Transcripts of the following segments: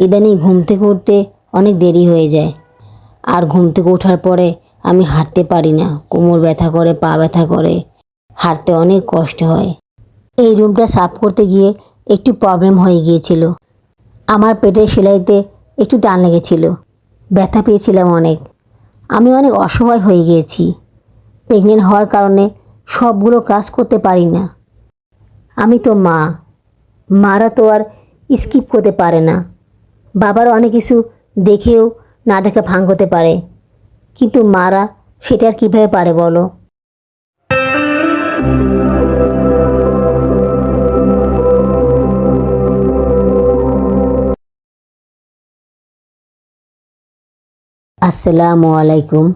ইদানিং ঘুম থেকে উঠতে অনেক দেরি হয়ে যায়। আর ঘুম থেকে ওঠার পরে আমি হাঁটতে পারি না। কোমর ব্যথা করে, পা ব্যথা করে। হাঁটতে অনেক কষ্ট হয়। এই রুমটা সাফ করতে গিয়ে একটু প্রবলেম হয়ে গিয়েছিল। আমার পেটের সেলাইতে একটু টান লেগেছিল। ব্যথা পেয়েছিলাম অনেক। আমি অনেক অসহায় হয়ে গিয়েছি। প্রেগনেন্ট হওয়ার কারণে সবগুলো কাজ করতে পারি না। আমি তো মা। মারা তো আর স্কিপ করতে পারে না। বাবার অনেক কিছু দেখেও না দেখে ভাঙ হতে পারে। কিন্তু মারা সেটা আর কীভাবে পারে বলো? আসসালামু আলাইকুম।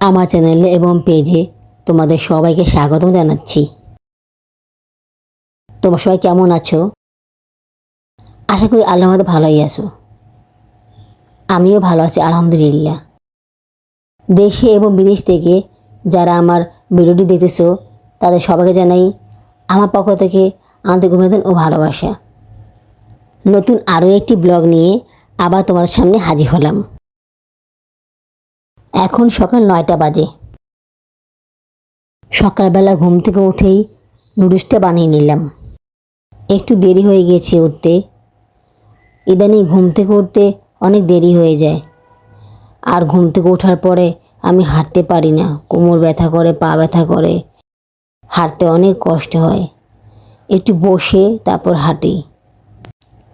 আমার চ্যানেলে এবং পেজে তোমাদের সবাইকে স্বাগতম জানাচ্ছি। তোমরা সবাই কেমন আছো? আশা করি আল্লাহ আমাদের ভালোই আছো। আমিও ভালো আছি, আলহামদুলিল্লাহ। দেশে এবং বিদেশ থেকে যারা আমার ভিডিওটি দেখতেছো, তাদের সবাইকে জানাই আমার পক্ষ থেকে আন্তরিক অভিনন্দন ও ভালোবাসা। নতুন আরও একটি ব্লগ নিয়ে আবার তোমাদের সামনে হাজির হলাম। এখন সকাল নয়টা বাজে। সকালবেলা ঘুম থেকে উঠেই নুডলসটা বানিয়ে নিলাম। একটু দেরি হয়ে গিয়েছে উঠতে। ইদানিং ঘুম থেকে উঠতে অনেক দেরি হয়ে যায়। আর ঘুম থেকে ওঠার পরে আমি হাঁটতে পারি না। কোমর ব্যথা করে, পা ব্যথা করে। হাঁটতে অনেক কষ্ট হয়। একটু বসে তারপর হাঁটি।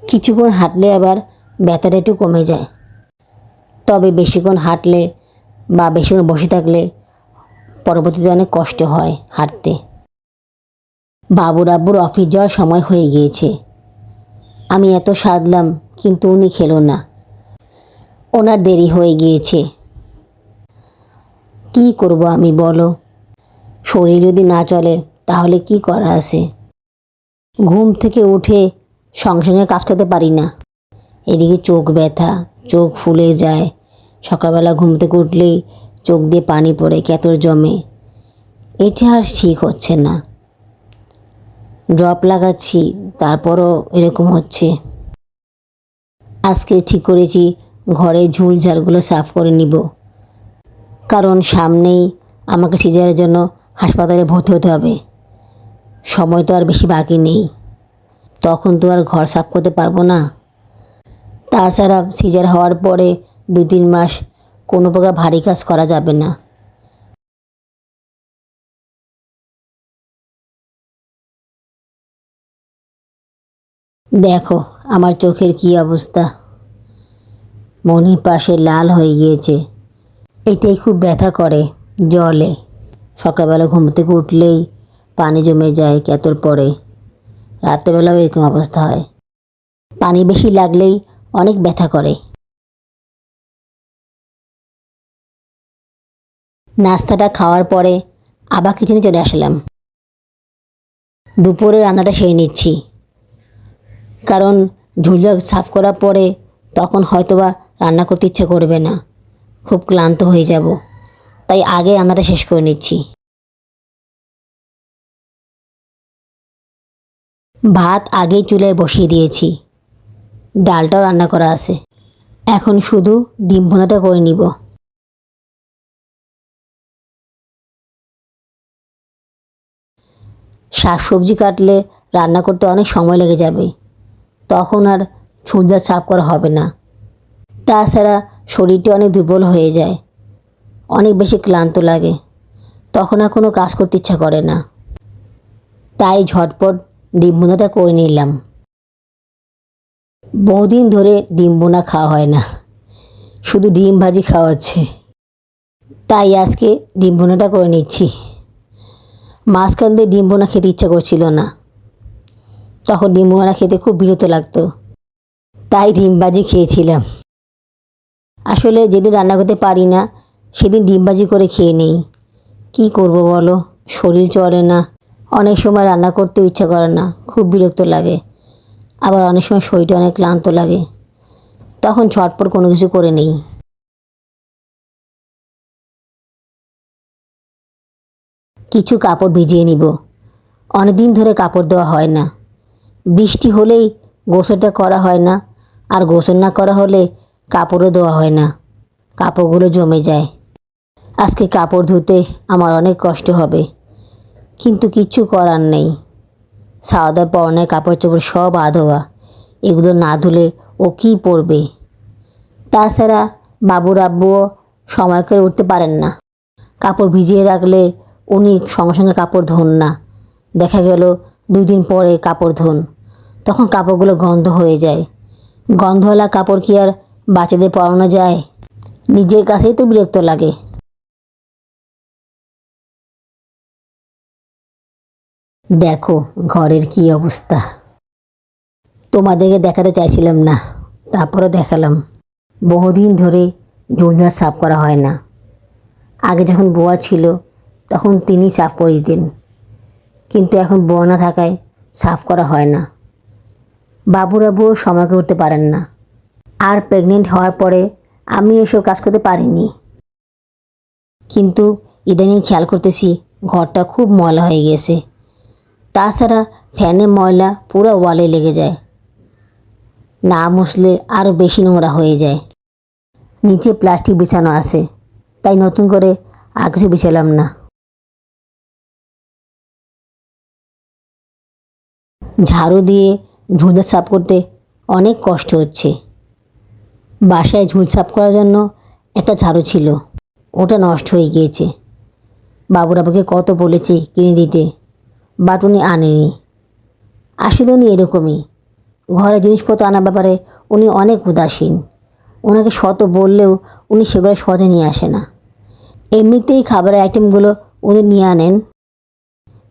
কিছুক্ষণ হাঁটলে আবার ব্যথাটা একটু কমে যায়। তবে বেশিক্ষণ হাঁটলে বা বেশিক্ষণ বসে থাকলে পরবর্তীতে অনেক কষ্ট হয় হাঁটতে। বাবুর আব্বুর অফিস যাওয়ার সময় হয়ে গিয়েছে। আমি এত সাধলাম, কিন্তু উনি খেলো না। ওনার দেরি হয়ে গিয়েছে। কি করব আমি, বলো? শরীর যদি না চলে, তাহলে কি করা আছে? ঘুম থেকে উঠে সঙ্গে সঙ্গে কাজ করতে পারি না। এদিকে চোখ ব্যথা, চোখ ফুলে যায়। সকালবেলা ঘুম থেকে উঠলেই চোখ দিয়ে পানি পড়ে, কেতর জমে। এটা আর ঠিক হচ্ছে না। ড্রপ লাগাচ্ছি, তারপরও এরকম হচ্ছে। আজকে ঠিক করেছি, ঘরে ঝুল ঝাড়গুলো সাফ করে নিব। কারণ সামনেই আমাকে সিজারের জন্য হাসপাতালে ভর্তি হতে হবে। সময় তো আর বেশি বাকি নেই। তখন তো আর ঘর সাফ করতে পারব না। তাছাড়া সিজার হওয়ার পরে দু তিন মাস কোনো প্রকার ভারী কাজ করা যাবে না। দেখো, আমার চোখের কি অবস্থা। মনির পাশে লাল হয়ে গিয়েছে। এটাই খুব ব্যথা করে জলে। সকালবেলা ঘুম থেকে উঠলেই পানি জমে যায় কেতর পরে। রাত্রেবেলাও এরকম অবস্থা হয়। পানি বেশি লাগলেই অনেক ব্যথা করে। নাস্তাটা খাওয়ার পরে আবার কিচেনে চলে আসলাম। দুপুরে রান্নাটা সেরে নিচ্ছি। কারণ ঝুলঝা সাফ করার পরে তখন হয়তোবা রান্না করতে ইচ্ছে করবে না। খুব ক্লান্ত হয়ে যাব। তাই আগে রান্নাটা শেষ করে নিচ্ছি। ভাত আগেই চুলায় বসিয়ে দিয়েছি। ডালটাও রান্না করা আছে। এখন শুধু ডিম ভোনাটা করে নিব। শাক সবজি কাটলে রান্না করতে অনেক সময় লেগে যাবে। তখন আর সূর্যা চাপ করা হবে না। তাছাড়া শরীরটি অনেক দুর্বল হয়ে যায়। অনেক বেশি ক্লান্ত লাগে। তখন আর কোনো কাজ করতে ইচ্ছা করে না। তাই ঝটপট ডিম বোনাটা করে নিলাম। বহুদিন ধরে ডিম বোনা খাওয়া হয় না। শুধু ডিম ভাজি খাওয়া হচ্ছে। তাই আজকে ডিম বোনাটা করে নিচ্ছি। মাঝখান দিয়ে ডিম বোনা খেতে ইচ্ছা করছিল না। তখন ডিম বোনা খেতে খুব বিরত লাগতো। তাই ডিম ভাজি খেয়েছিলাম। আসলে যেদিন রান্না করতে পারি না, সেদিন ডিম ভাজি করে খেয়ে নেই। কি করব বলো? শরীর চলে না। অনেক সময় রান্না করতেও ইচ্ছা করে না। খুব বিরক্ত লাগে। আবার অনেক সময় শরীরটা অনেক ক্লান্ত লাগে। তখন ছটপট কোনো কিছু করে নেই। কিছু কাপড় ভিজিয়ে নিব। অনেকদিন ধরে কাপড় দেওয়া হয় না। বৃষ্টি হলেই গোসলটা করা হয় না। আর গোসল না করা হলে কাপড়ও ধোয়া হয় না। কাপড়গুলো জমে যায়। আজকে কাপড় ধুতে আমার অনেক কষ্ট হবে। কিন্তু কিচ্ছু করার নেই। সাওদার পরনের কাপড় চোপড় সব আধোয়া। এগুলো না ধুলে ও কী পরবে? তাছাড়া বাবুর আব্বুও সময় করে উঠতে পারেন না। কাপড় ভিজিয়ে রাখলে উনি সঙ্গে সঙ্গে কাপড় ধোন না। দেখা গেল দুই দিন পরে কাপড় ধোন। তখন কাপড়গুলো গন্ধ হয়ে যায়। গন্ধওয়ালা কাপড় কি আর বাচ্চাদের পরানো যায়? নিজের কাছেই তো বিরক্ত লাগে। দেখো, ঘরের কি অবস্থা। তোমাদেরকে দেখাতে চাইছিলাম না তারপরে দেখালাম। বহুদিন ধরে ঝুলঝাড় সাফ করা হয় না। আগে যখন বোয়া ছিল, তখন তিনি সাফ করে দিতেন। কিন্তু এখন বোয়া না থাকায় সাফ করা হয় না। বাবুরা বউ সময় করতে পারেন না। আর প্রেগনেন্ট হওয়ার পরে আমি এসব কাজ করতে পারিনি। কিন্তু ইদানিং খেয়াল করতেছি ঘরটা খুব ময়লা হয়ে গেছে। তাছাড়া ফ্যানে ময়লা পুরো ওয়ালে লেগে যায়। না মুছলে আরও বেশি নোংরা হয়ে যায়। নিচে প্লাস্টিক বিছানো আছে, তাই নতুন করে আর কিছু বিছালাম না। ঝাড়ু দিয়ে ঝুলঝাড় সাফ করতে অনেক কষ্ট হচ্ছে। বাসায় ঝুল সাফ করার জন্য একটা ঝাড়ু ছিল। ওটা নষ্ট হয়ে গিয়েছে। বাবুরাবাকে কত বলেছি কিনে দিতে। বাট উনি আনেনি। আসলে উনি এরকমই। ঘরে জিনিসপত্র আনার ব্যাপারে উনি অনেক উদাসীন। ওনাকে শত বললেও উনি সেগুলো সহজে নিয়ে আসে না। এমনিতেই খাবারের আইটেমগুলো উনি নিয়ে আনেন।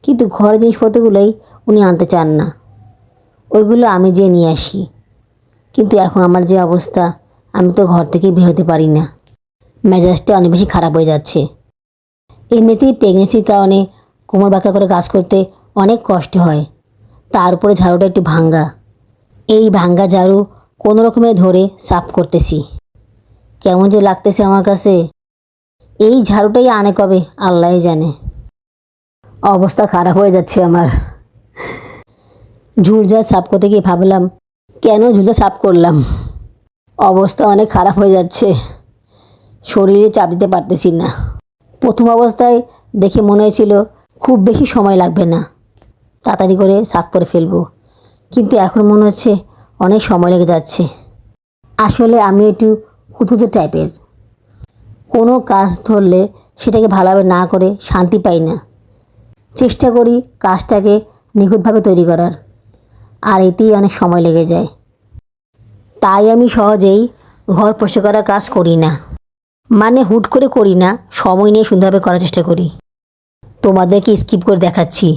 কিন্তু ঘরের জিনিসপত্রগুলোই উনি আনতে চান না। ওইগুলো আমি যেয়ে নিয়ে আসি। কিন্তু এখন আমার যে অবস্থা, আমি তো ঘর থেকে বের হতে পারি না। মেজাজটা অনেক বেশি খারাপ হয়ে যাচ্ছে। এমনিতেই প্রেগনেন্সির কারণে কোমর বাঁকা করে কাজ করতে অনেক কষ্ট হয়। তার উপরে ঝাড়ুটা একটু ভাঙ্গা। এই ভাঙ্গা ঝাড়ু কোনো রকমে ধরে সাফ করতেছি। কেমন যে লাগতেছে আমার কাছে। এই ঝাড়ুটাই আনে কবে আল্লাহ জানে। অবস্থা খারাপ হয়ে যাচ্ছে আমার। ঝুলঝাল সাফ করতে গিয়ে ভাবলাম, কেন ঝুলঝাল সাফ করলাম? অবস্থা অনেক খারাপ হয়ে যাচ্ছে। শরীরে চাপ দিতে পারতেছি না। প্রথম অবস্থায় দেখে মনে হয়েছিল খুব বেশি সময় লাগবে না। তাড়াতাড়ি করে সাফ করে ফেলব। কিন্তু এখন মনে হচ্ছে অনেক সময় লেগে যাচ্ছে। আসলে আমি একটু খুঁতুতে টাইপের। কোনো কাজ ধরলে সেটাকে ভালোভাবে না করে শান্তি পাই না। চেষ্টা করি কাজটাকে নিখুঁতভাবে তৈরি করার। আর এতেই অনেক সময় লেগে যায়। তাই আমি সহজেই ঘর পরিষ্কার করার কাজ করি না। মানে হুট করে করি না, সময় নিয়ে সুন্দরভাবে করার চেষ্টা করি। তোমাদেরকে স্কিপ করে দেখাচ্ছি।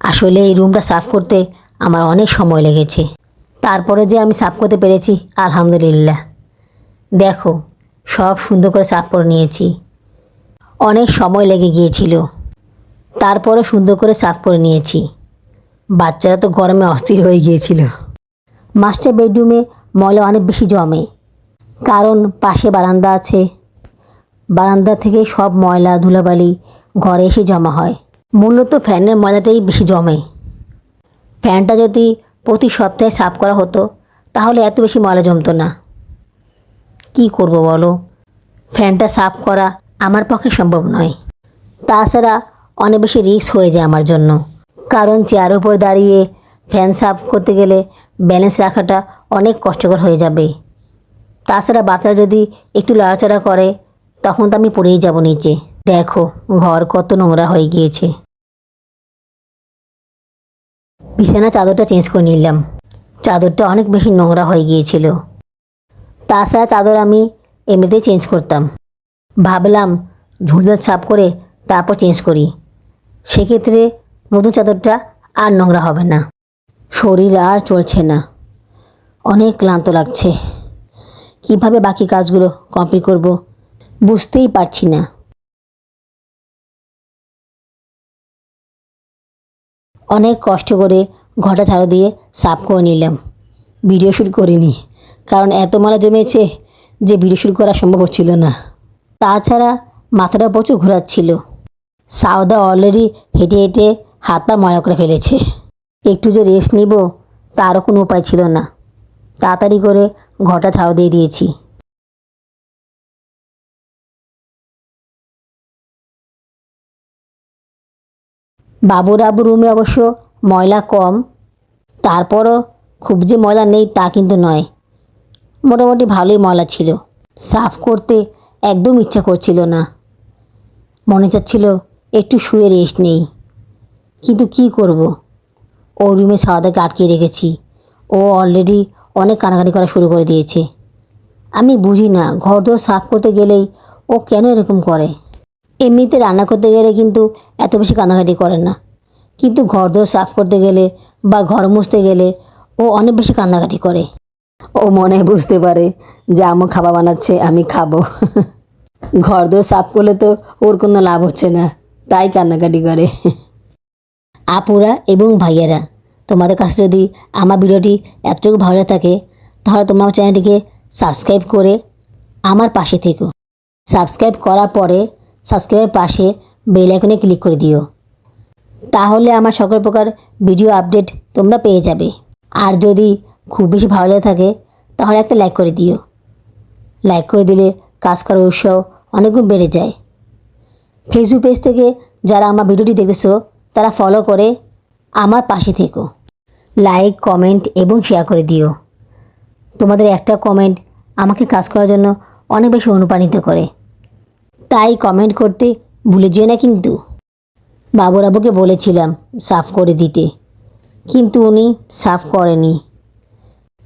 আসলে এই রুমটা সাফ করতে আমার অনেক সময় লেগেছে। তারপরে যে আমি সাফ করতে পেরেছি, আলহামদুলিল্লাহ। দেখো, সব সুন্দর করে সাফ করে নিয়েছি। অনেক সময় লেগে গিয়েছিল। তারপরে সুন্দর করে সাফ করে নিয়েছি। বাচ্চারা তো গরমে অস্থির হয়ে গিয়েছিল। মাস্টার বেডরুমে ময়লা অনেক বেশি জমে। কারণ পাশে বারান্দা আছে। বারান্দা থেকে সব ময়লা, ধুলাবালি ঘরে এসে জমা হয়। মূলত ফ্যানের ময়লাটাই বেশি জমে। ফ্যানটা যদি প্রতি সপ্তাহে সাফ করা হতো, তাহলে এত বেশি ময়লা জমতো না। কি করব বলো? ফ্যানটা সাফ করা আমার পক্ষে সম্ভব নয়। তাছাড়া অনেক বেশি রিস্ক হয়ে যায় আমার জন্য। কারণ চেয়ার উপর দাঁড়িয়ে ফ্যান সাফ করতে গেলে ব্যালেন্স রাখাটা অনেক কষ্টকর হয়ে যাবে। তাছাড়া বাচ্চারা যদি একটু লড়াচড়া করে, তখন তো আমি পড়েই যাব নিচে। দেখো, ঘর কত নোংরা হয়ে গিয়েছে। বিছানা চাদরটা চেঞ্জ করে নিলাম। চাদরটা অনেক বেশি নোংরা হয়ে গিয়েছিল। তাছাড়া চাদর আমি এমনিতেই চেঞ্জ করতাম। ভাবলাম ঝুলঝাল সাফ করে তারপর চেঞ্জ করি। সেক্ষেত্রে নতুন চাদরটা আর নোংরা হবে না। শরীর আর চলছে না। অনেক ক্লান্ত লাগছে। কীভাবে বাকি কাজগুলো কমপ্লিট করব বুঝতেই পারছি না। অনেক কষ্ট করে ঘটা ঝাড়ু দিয়ে সাফ করে নিলাম। ভিডিও শ্যুট করিনি, কারণ এত মালা জমেছে যে ভিডিও শ্যুট করা সম্ভব হচ্ছিল না। তাছাড়া মাথাটা প্রচুর ঘোরাচ্ছিল। সাউদা অলরেডি হেঁটে হেঁটে হাত পা ময়লা করে ফেলেছে। একটু যে রেস্ট নিব, তারও কোনো উপায় ছিল না। তাড়াতাড়ি করে ঘরটা ঝাড়ু দিয়ে দিয়েছি। বাবুর আবু রুমে অবশ্য ময়লা কম। তারপরও খুব যে ময়লা নেই তা কিন্তু নয়। মোটামুটি ভালোই ময়লা ছিল। সাফ করতে একদম ইচ্ছা করছিল না। মনে চাচ্ছিল একটু শুয়ে রেস্ট নেই। কিন্তু কি করব? ও রুমে সাদাকে আটকে রেখেছি। ও অলরেডি অনেক কানাকানি করা শুরু করে দিয়েছে। আমি বুঝি না ঘর দোর সাফ করতে গেলেই ও কেন এরকম করে? এমনিতে রান্না করতে গেলে কিন্তু এত বেশি কান্নাকাটি করে না। কিন্তু ঘর দোর সাফ করতে গেলে বা ঘর মুছতে গেলে ও অনেক বেশি কান্নাকাটি করে। ও মনে বুঝতে পারে যে আমু খাবার বানাচ্ছে, আমি খাব। ঘর দোর সাফ করলে তো ওর কোনো লাভ হচ্ছে না, তাই কান্নাকাটি করে। আপুরা এবং ভাইয়েরা, তোমাদের কাছে যদি আমার ভিডিওটি এতটুকু ভালো থাকে, তাহলে তোমরা আমার চ্যানেলটিকে সাবস্ক্রাইব করে আমার পাশে থেকো। সাবস্ক্রাইব করার পরে সাবস্ক্রাইবের পাশে বেল আইকনে ক্লিক করে দিও। তাহলে আমার সকল প্রকার ভিডিও আপডেট তোমরা পেয়ে যাবে। আর যদি খুব বেশি ভালো লেগে থাকে, তাহলে একটা লাইক করে দিও। লাইক করে দিলে কাজ করার উৎসাহ অনেকগুণ বেড়ে যায়। ফেসবুক পেজ থেকে যারা আমার ভিডিওটি দেখতেছো তারা ফলো করে আমার পাশে থেকো। লাইক কমেন্ট এবং শেয়ার করে দিও। তোমাদের একটা কমেন্ট আমাকে কাজ করার জন্য অনেক বেশি অনুপ্রাণিত করে। তাই কমেন্ট করতে ভুলে যেও না কিন্তু। বাবুরাবুকে বলেছিলাম সাফ করে দিতে। কিন্তু উনি সাফ করেনি।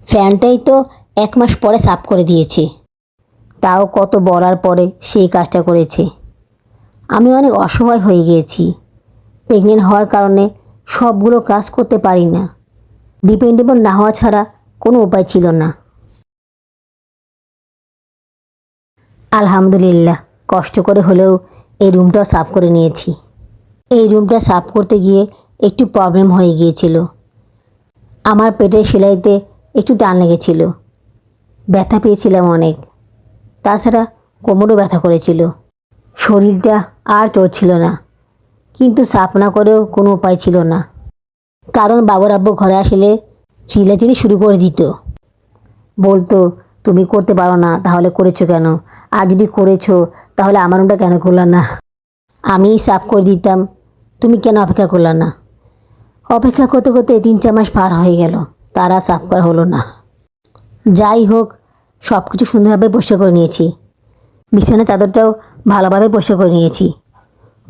ফ্যানটাই তো এক মাস পরে সাফ করে দিয়েছে। তাও কত বলার পরে সেই কাজটা করেছে। আমি অনেক অসহায় হয়ে গিয়েছি। প্রেগনেন্ট হওয়ার কারণে সবগুলো কাজ করতে পারি না। ডিপেন্ডেবল না হওয়া ছাড়া কোনো উপায় ছিল না। আলহামদুলিল্লাহ, কষ্ট করে হলেও এই রুমটাও সাফ করে নিয়েছি। এই রুমটা সাফ করতে গিয়ে একটু প্রবলেম হয়ে গিয়েছিল। আমার পেটের সেলাইতে একটু টান লেগেছিল। ব্যথা পেয়েছিলাম অনেক। তাছাড়া কোমরও ব্যথা করেছিল। শরীরটা আর চলছিল না। কিন্তু সাফ না করেও কোনো উপায় ছিল না। কারণ বাবুর আব্বু ঘরে আসলে চিলাচিলি শুরু করে দিত। বলতো, তুমি করতে পারো না, তাহলে করেছ কেন? আর যদি করেছ, তাহলে আমার রুমটা কেন করলা না? আমি সাফ করে দিতাম, তুমি কেন অপেক্ষা করলা না? অপেক্ষা করতে করতে তিন চার মাস পার হয়ে গেল, তারা সাফ করা হলো না। যাই হোক সব কিছু সুন্দরভাবে পরিষ্কার করে নিয়েছি। বিছানা চাদরটাও ভালোভাবে পরিষ্কার করে নিয়েছি।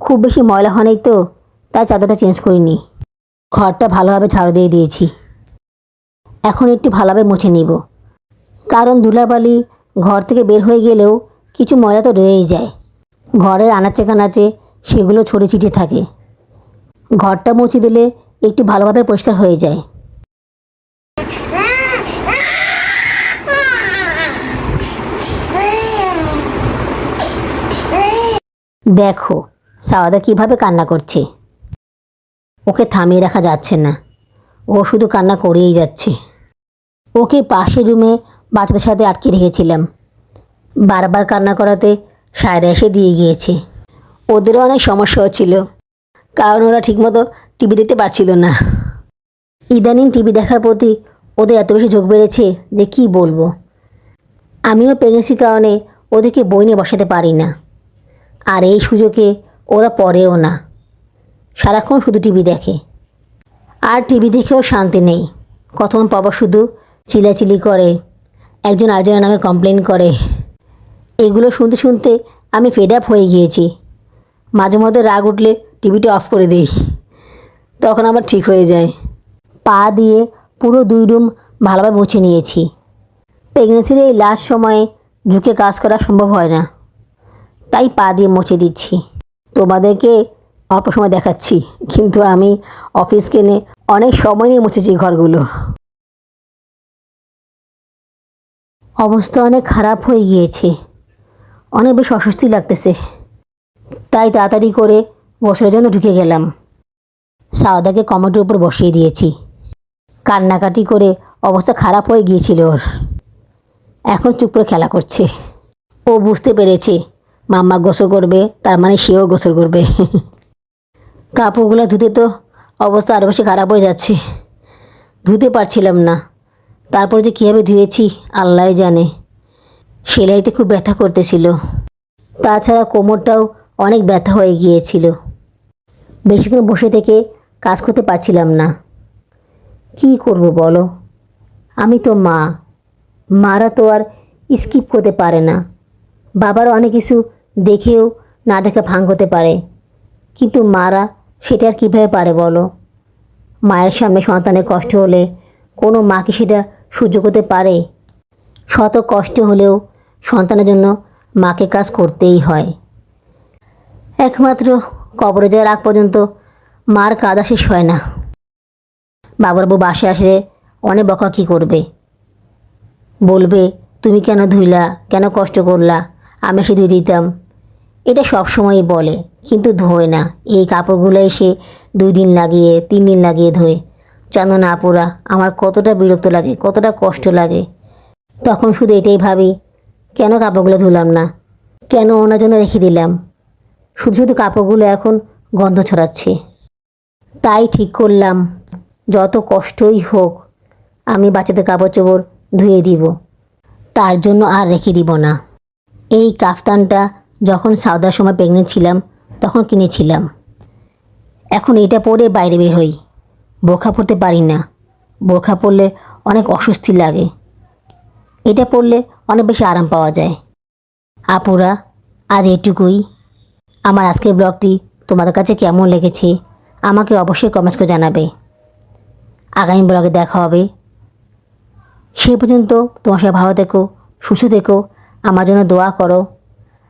খুব বেশি ময়লা হয়নি তো, তাই চাদরটা চেঞ্জ করিনি। ঘরটা ভালোভাবে ঝাড়ু দিয়ে দিয়েছি। এখন একটু ভালোভাবে মুছে নিব। কারণ ধুলাবালি ঘর থেকে বের হয়ে গেলেও কিছু ময়লা তো রয়েই যায়। ঘরের আনাচে কানাচে সেগুলো ছড়ে ছিটে থাকে। ঘরটা মুছে দিলে একটু ভালোভাবে পরিষ্কার হয়ে যায়। দেখো সাওয়াদা কীভাবে কান্না করছে? ওকে থামিয়ে রাখা যাচ্ছে না। ও শুধু কান্না করেই যাচ্ছে। ওকে পাশের রুমে বাচ্চাদের সাথে আটকে রেখেছিলাম। বারবার কান্না করাতে সায়রা এসে দিয়ে গিয়েছে। ওদেরও অনেক সমস্যা হচ্ছিল কারণ ওরা ঠিকমতো টিভি দেখতে পারছিল না। ইদানিং টিভি দেখার প্রতি ওদের এত বেশি ঝোঁক বেড়েছে যে কি বলব? আমিও প্রেগনেন্সির কারণে ওদেরকে বই নিয়ে বসাতে পারি না। আর এই সুযোগে ওরা পড়েও না। সারাক্ষণ শুধু টিভি দেখে। আর টিভি দেখেও শান্তি নেই। কখন পাবা শুধু চিলাচিলি করে। একজন আরেকজনের নামে কমপ্লেন করে। এগুলো শুনতে শুনতে আমি ফেড আপ হয়ে গিয়েছি। মাঝে মধ্যে রাগ উঠলে টিভিটা অফ করে দিই। তখন আবার ঠিক হয়ে যায়। পা দিয়ে পুরো দুই রুম ভালোভাবে মুছে নিয়েছি। প্রেগনেন্সির এই লাস্ট সময়ে ঝুঁকে কাজ করা সম্ভব হয় না। তাই পা দিয়ে মুছে দিচ্ছি। তোমাদেরকে অল্প সময় দেখাচ্ছি, কিন্তু আমি অফিস কেনে অনেক সময় নিয়ে মুছেছি ঘরগুলো। অবস্থা অনেক খারাপ হয়ে গিয়েছে। অনেক বেশ অস্বস্তি লাগতেছে। তাই তাড়াতাড়ি করে গোসলের জন্য ঢুকে গেলাম। সাওদাকে কমেটের উপর বসিয়ে দিয়েছি। কান্নাকাটি করে অবস্থা খারাপ হয়ে গিয়েছিল ওর। এখন চুপ করে খেলা করছে। ও বুঝতে পেরেছে মাম্মা গোসল করবে, তার মানে সেও গোসল করবে। কাপড়গুলো ধুতে তো অবস্থা আরও বেশি খারাপ হয়ে যাচ্ছে। ধুতে পারছিলাম না। তারপর যে কীভাবে ধুয়েছি, আল্লাহ জানে। সেলাইতে খুব ব্যথা করতেছিল। তাছাড়া কোমরটাও অনেক ব্যথা হয়ে গিয়েছিল। বেশিক্ষণ বসে থেকে কাজ করতে পারছিলাম না। কি করব বলো? আমি তো মা। মারা তো আর স্কিপ করতে পারে না। বাবারও অনেক কিছু দেখেও না দেখে ভাঙ হতে পারে। কিন্তু মারা সেটা আর কীভাবে পারে বলো? মায়ের সামনে সন্তানের কষ্ট হলে কোনো মা কি সেটা সহ্য করতে পারে? শত কষ্ট হলেও সন্তানের জন্য মাকে কাজ করতেই হয়। একমাত্র কবরে যাওয়ার আগ পর্যন্ত মার কাদা শেষ হয় না। বউ বাসে আসলে অনেক বকা কী করবে? বলবে, তুমি কেন ধুইলা? কেন কষ্ট করলা? আমি সে ধুয়ে দিতাম। এটা সব সময়ই বলে, কিন্তু ধোয় না। এই কাপড়গুলো এসে দুই দিন লাগিয়ে, তিন দিন লাগিয়ে ধোয়। জানো না আপুরা, আমার কতটা বিরক্ত লাগে, কতটা কষ্ট লাগে। তখন শুধু এটাই ভাবি, কেন কাপড়গুলো ধুলাম না? কেন ওনার জন্য রেখে দিলাম? শুধু শুধু কাপড়গুলো এখন গন্ধ ছড়াচ্ছে। তাই ঠিক করলাম, যত কষ্টই হোক, আমি বাচ্চাদের কাপড় চোপড় ধুয়ে দিব। তার জন্য আর রেখে দিব না। এই কাফতানটা যখন সময় প্রেগনেন্ট ছিলাম, তখন কিনেছিলাম। এখন এটা পরে বাইরে বের হই। বোরখা পরতে পারি না। বোরখা পরলে অনেক অস্বস্তি লাগে। এটা পরলে অনেক বেশি আরাম পাওয়া যায়। আপুরা, আজ এটুকুই। আমার আজকের ব্লগটি তোমাদের কাছে কেমন লেগেছে, আমাকে অবশ্যই কমেন্টস করে জানাবে। আগামী ব্লগে দেখা হবে। সে পর্যন্ত তোমার সাথে ভালো থেকো, সুস্থ থেকো। আমার জন্য দোয়া করো।